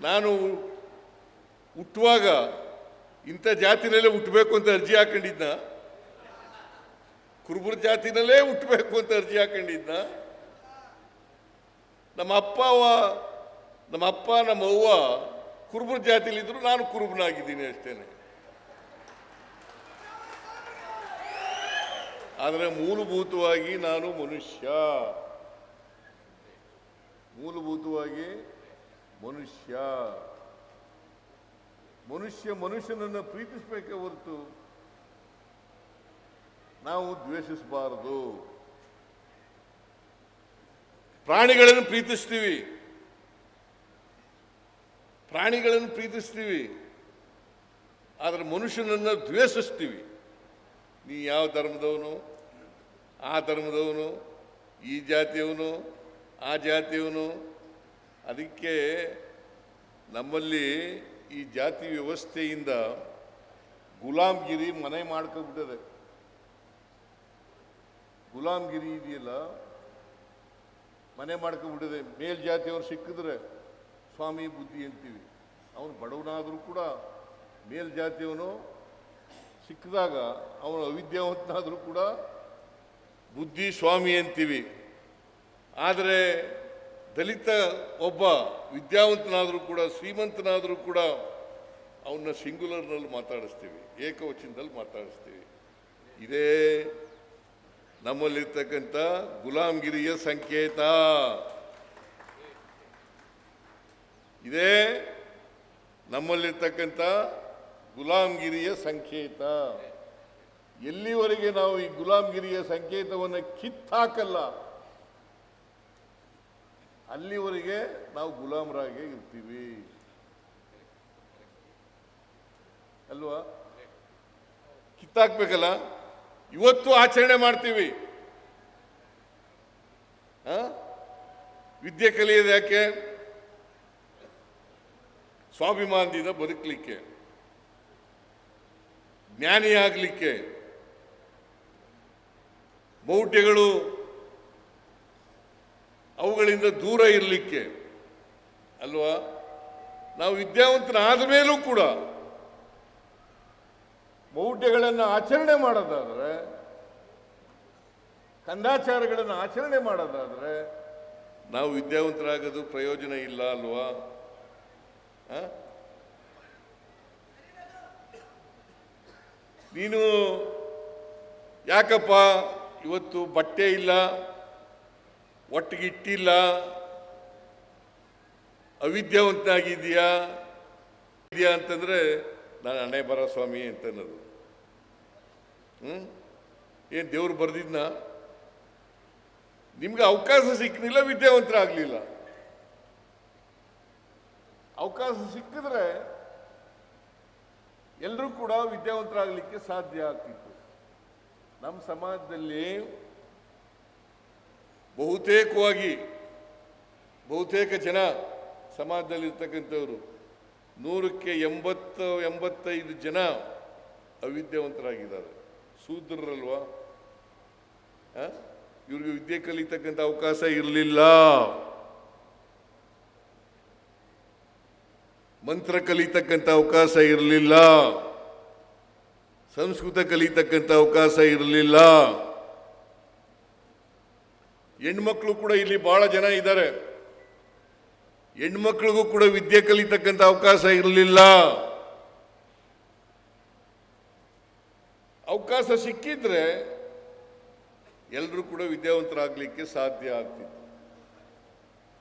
ನಾನು ಹುಟ್ಟುವಾಗ ಇಂಥ ಜಾತಿನಲ್ಲೇ ಹುಟ್ಟಬೇಕು ಅಂತ ಅರ್ಜಿ ಹಾಕೊಂಡಿದ್ನ. ಕುರುಬುರ್ ಜಾತಿನಲ್ಲೇ ಹುಟ್ಟಬೇಕು ಅಂತ ಅರ್ಜಿ ಹಾಕೊಂಡಿದ್ನ. ನಮ್ಮ ಅಪ್ಪ ನಮ್ಮ ಅಪ್ಪ, ನಮ್ಮ ಅವ್ವ ಕುರುಬರ ಜಾತಿಲಿದ್ರು ನಾನು ಕುರುಬನಾಗಿದ್ದೀನಿ ಅಷ್ಟೇನೆ. ಆದರೆ ಮೂಲಭೂತವಾಗಿ ನಾನು ಮನುಷ್ಯ. ಮೂಲಭೂತವಾಗಿ ಮನುಷ್ಯ ಮನುಷ್ಯ ಮನುಷ್ಯನನ್ನು ಪ್ರೀತಿಸಬೇಕೇ ಹೊರತು ನಾವು ದ್ವೇಷಿಸಬಾರದು. ಪ್ರಾಣಿಗಳನ್ನು ಪ್ರೀತಿಸ್ತೀವಿ. ಪ್ರಾಣಿಗಳನ್ನು ಪ್ರೀತಿಸ್ತೀವಿ. ಆದರೆ ಮನುಷ್ಯನನ್ನು ದ್ವೇಷಿಸ್ತೀವಿ. ನೀ ಯಾವ ಧರ್ಮದವನು? ಆ ಧರ್ಮದವನು? ಈ ಜಾತಿಯವನು? ಆ ಜಾತಿಯವನು? ಅದಕ್ಕೆ ನಮ್ಮಲ್ಲಿ ಈ ಜಾತಿ ವ್ಯವಸ್ಥೆಯಿಂದ ಗುಲಾಮ್ಗಿರಿ ಮನೆ ಮಾಡ್ಕೊಬಿಟ್ಟಿದೆ ಗುಲಾಮ್ಗಿರಿ ಇದೆಯಲ್ಲ, ಮನೆ ಮಾಡ್ಕೊಬಿಟ್ಟಿದೆ ಮೇಲ್ಜಾತಿಯವ್ರು ಸಿಕ್ಕಿದ್ರೆ ಸ್ವಾಮಿ ಬುದ್ಧಿ ಅಂತೀವಿ. ಅವನು ಬಡವನಾದರೂ ಕೂಡ ಮೇಲ್ಜಾತಿಯವನು ಸಿಕ್ಕಿದಾಗ ಅವನು ಅವಿದ್ಯಾವಂತನಾದರೂ ಕೂಡ ಬುದ್ಧಿ ಸ್ವಾಮಿ ಅಂತೀವಿ. ಆದರೆ ದಲಿತ ಒಬ್ಬ ವಿದ್ಯಾವಂತನಾದರೂ ಕೂಡ, ಶ್ರೀಮಂತನಾದರೂ ಕೂಡ ಅವನ್ನ ಸಿಂಗ್ಯುಲರ್ನಲ್ಲಿ ಮಾತಾಡಿಸ್ತೀವಿ, ಏಕವಚನದಲ್ಲಿ ಮಾತಾಡಿಸ್ತೀವಿ. ಇದೇ ನಮ್ಮಲ್ಲಿರ್ತಕ್ಕಂಥ ಗುಲಾಮ್ಗಿರಿಯ ಸಂಕೇತ. ಇದೇ ನಮ್ಮಲ್ಲಿರ್ತಕ್ಕಂಥ ಗುಲಾಮ್ಗಿರಿಯ ಸಂಕೇತ. ಎಲ್ಲಿವರೆಗೆ ನಾವು ಈ ಗುಲಾಮ್ಗಿರಿಯ ಸಂಕೇತವನ್ನು ಕಿತ್ತಾಕಲ್ಲ ಅಲ್ಲಿವರೆಗೆ ನಾವು ಗುಲಾಮರಾಗೇ ಇರ್ತೀವಿ. ಅಲ್ವಾ? ಕಿತ್ತಾಕ್ಬೇಕಲ್ಲ? ಇವತ್ತು ಆಚರಣೆ ಮಾಡ್ತೀವಿ? ವಿದ್ಯೆ ಕಲಿಯೋದು ಯಾಕೆ? ಸ್ವಾಭಿಮಾನದಿಂದ ಬದುಕಲಿಕ್ಕೆ. ಜ್ಞಾನಿಯಾಗಲಿಕ್ಕೆ. ಮೌಢ್ಯಗಳು ಅವುಗಳಿಂದ ದೂರ ಇರಲಿಕ್ಕೆ, ಅಲ್ವಾ? ನಾವು ವಿದ್ಯಾವಂತನಾದ ಮೇಲೂ ಕೂಡ ಮೌಢ್ಯಗಳನ್ನು ಆಚರಣೆ ಮಾಡೋದಾದರೆ, ಕಂದಾಚಾರಗಳನ್ನು ಆಚರಣೆ ಮಾಡೋದಾದರೆ ನಾವು ವಿದ್ಯಾವಂತರಾಗೋದು ಪ್ರಯೋಜನ ಇಲ್ಲ ಅಲ್ವಾ? ನೀನು ಯಾಕಪ್ಪ ಇವತ್ತು ಬಟ್ಟೆ ಇಲ್ಲ? ಒಟ್ಟಿಗೆ ಇಟ್ಟಿಲ್ಲ ಅವಿದ್ಯಾವಂತನಾಗಿದೆಯಾ ಇದೆಯಾ ಅಂತಂದರೆ ನಾನು ಹಣೆ ಬರ ಸ್ವಾಮಿ ಅಂತ ಹ್ಞೂ ಏನು ದೇವ್ರು ಬರೆದಿದ್ನ? ನಿಮ್ಗೆ ಅವಕಾಶ ಸಿಕ್ಕಲಿಲ್ಲ ವಿದ್ಯಾವಂತರಾಗಲಿಲ್ಲ. ಅವಕಾಶ ಸಿಕ್ಕಿದ್ರೆ ಎಲ್ಲರೂ ಕೂಡ ವಿದ್ಯಾವಂತರಾಗಲಿಕ್ಕೆ ಸಾಧ್ಯ ಆಗ್ತಿತ್ತು. ನಮ್ಮ ಸಮಾಜದಲ್ಲಿ ಬಹುತೇಕವಾಗಿ, ಬಹುತೇಕ ಜನ ಸಮಾಜದಲ್ಲಿರ್ತಕ್ಕಂಥವರು ನೂರಕ್ಕೆ ಎಂಬತ್ತು, ಎಂಬತ್ತೈದು ಜನ ಅವಿದ್ಯಾವಂತರಾಗಿದ್ದಾರೆ. ಶೂದ್ರರಲ್ವಾ? ಆ? ಇವ್ರಿಗೆ ವಿದ್ಯೆ ಕಲಿತಕ್ಕಂಥ ಅವಕಾಶ ಇರಲಿಲ್ಲ. ಮಂತ್ರ ಕಲಿತಕ್ಕಂಥ ಅವಕಾಶ ಇರಲಿಲ್ಲ. ಸಂಸ್ಕೃತ ಕಲಿತಕ್ಕಂಥ ಅವಕಾಶ ಇರಲಿಲ್ಲ. ಹೆಣ್ಮಕ್ಳು ಕೂಡ ಇಲ್ಲಿ ಬಹಳ ಜನ ಇದ್ದಾರೆ. ಹೆಣ್ಮಕ್ಳಿಗೂ ಕೂಡ ವಿದ್ಯೆ ಕಲಿತಕ್ಕಂಥ ಅವಕಾಶ ಇರಲಿಲ್ಲ. ಅವಕಾಶ ಸಿಕ್ಕಿದ್ರೆ ಎಲ್ಲರೂ ಕೂಡ ವಿದ್ಯಾವಂತರಾಗಲಿಕ್ಕೆ ಸಾಧ್ಯ ಆಗ್ತಿತ್ತು.